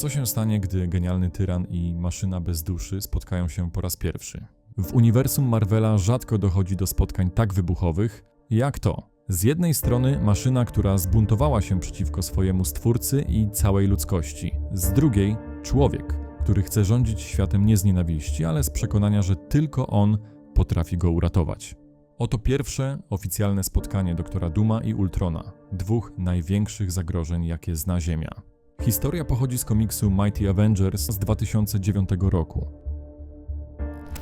co się stanie, gdy genialny tyran i maszyna bez duszy spotkają się po raz pierwszy? W uniwersum Marvela rzadko dochodzi do spotkań tak wybuchowych, jak to. Z jednej strony maszyna, która zbuntowała się przeciwko swojemu stwórcy i całej ludzkości. Z drugiej człowiek, który chce rządzić światem nie z nienawiści, ale z przekonania, że tylko on potrafi go uratować. Oto pierwsze oficjalne spotkanie doktora Duma i Ultrona, dwóch największych zagrożeń, jakie zna Ziemia. Historia pochodzi z komiksu Mighty Avengers z 2009 roku.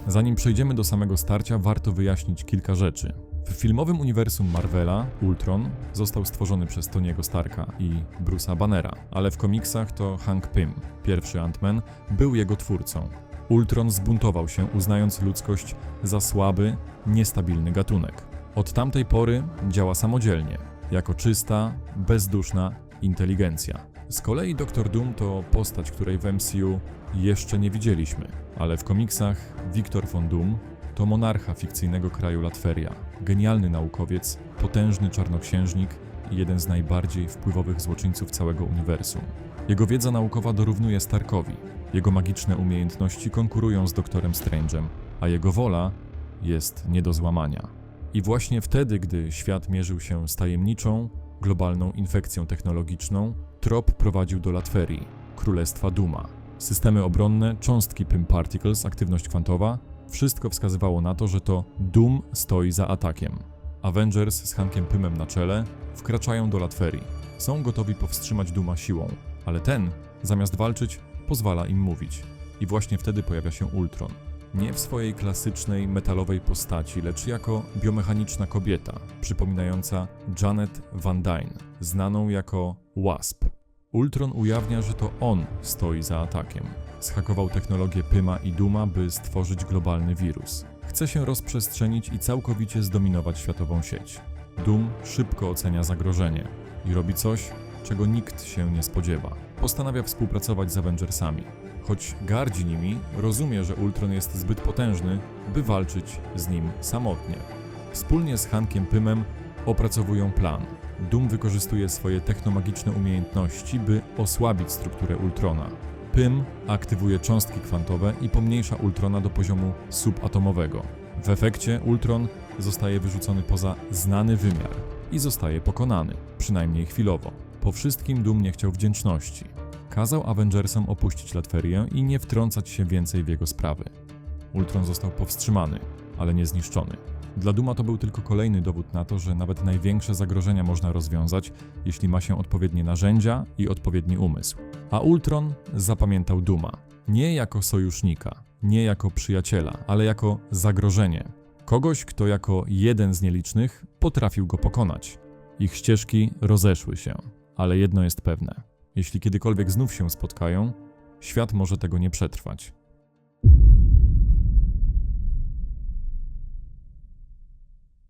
Zanim przejdziemy do samego starcia, warto wyjaśnić kilka rzeczy. W filmowym uniwersum Marvela Ultron został stworzony przez Tony'ego Starka i Bruce'a Bannera, ale w komiksach to Hank Pym, pierwszy Ant-Man, był jego twórcą. Ultron zbuntował się, uznając ludzkość za słaby, niestabilny gatunek. Od tamtej pory działa samodzielnie, jako czysta, bezduszna inteligencja. Z kolei Doktor Doom to postać, której w MCU jeszcze nie widzieliśmy, ale w komiksach Victor von Doom to monarcha fikcyjnego kraju Latveria, genialny naukowiec, potężny czarnoksiężnik i jeden z najbardziej wpływowych złoczyńców całego uniwersum. Jego wiedza naukowa dorównuje Starkowi, jego magiczne umiejętności konkurują z doktorem Strange'em, a jego wola jest nie do złamania. I właśnie wtedy, gdy świat mierzył się z tajemniczą, globalną infekcją technologiczną, trop prowadził do Latverii, królestwa Duma. Systemy obronne, cząstki Pym Particles, aktywność kwantowa wszystko wskazywało na to, że to Doom stoi za atakiem. Avengers z Hankiem Pymem na czele wkraczają do Latverii. Są gotowi powstrzymać Duma siłą, ale ten, zamiast walczyć, pozwala im mówić. I właśnie wtedy pojawia się Ultron. Nie w swojej klasycznej metalowej postaci, lecz jako biomechaniczna kobieta, przypominająca Janet Van Dyne, znaną jako Wasp. Ultron ujawnia, że to on stoi za atakiem. Zhakował technologię Pyma i Duma, by stworzyć globalny wirus. Chce się rozprzestrzenić i całkowicie zdominować światową sieć. Doom szybko ocenia zagrożenie i robi coś, czego nikt się nie spodziewa. Postanawia współpracować z Avengersami. Choć gardzi nimi, rozumie, że Ultron jest zbyt potężny, by walczyć z nim samotnie. Wspólnie z Hankiem Pymem opracowują plan. Doom wykorzystuje swoje technomagiczne umiejętności, by osłabić strukturę Ultrona. Pym aktywuje cząstki kwantowe i pomniejsza Ultrona do poziomu subatomowego. W efekcie Ultron zostaje wyrzucony poza znany wymiar i zostaje pokonany, przynajmniej chwilowo. Po wszystkim Doom nie chciał wdzięczności. Kazał Avengersom opuścić Latwerię i nie wtrącać się więcej w jego sprawy. Ultron został powstrzymany, ale nie zniszczony. Dla Duma to był tylko kolejny dowód na to, że nawet największe zagrożenia można rozwiązać, jeśli ma się odpowiednie narzędzia i odpowiedni umysł. A Ultron zapamiętał Duma nie jako sojusznika, nie jako przyjaciela, ale jako zagrożenie. Kogoś, kto jako jeden z nielicznych potrafił go pokonać. Ich ścieżki rozeszły się, ale jedno jest pewne: jeśli kiedykolwiek znów się spotkają, świat może tego nie przetrwać.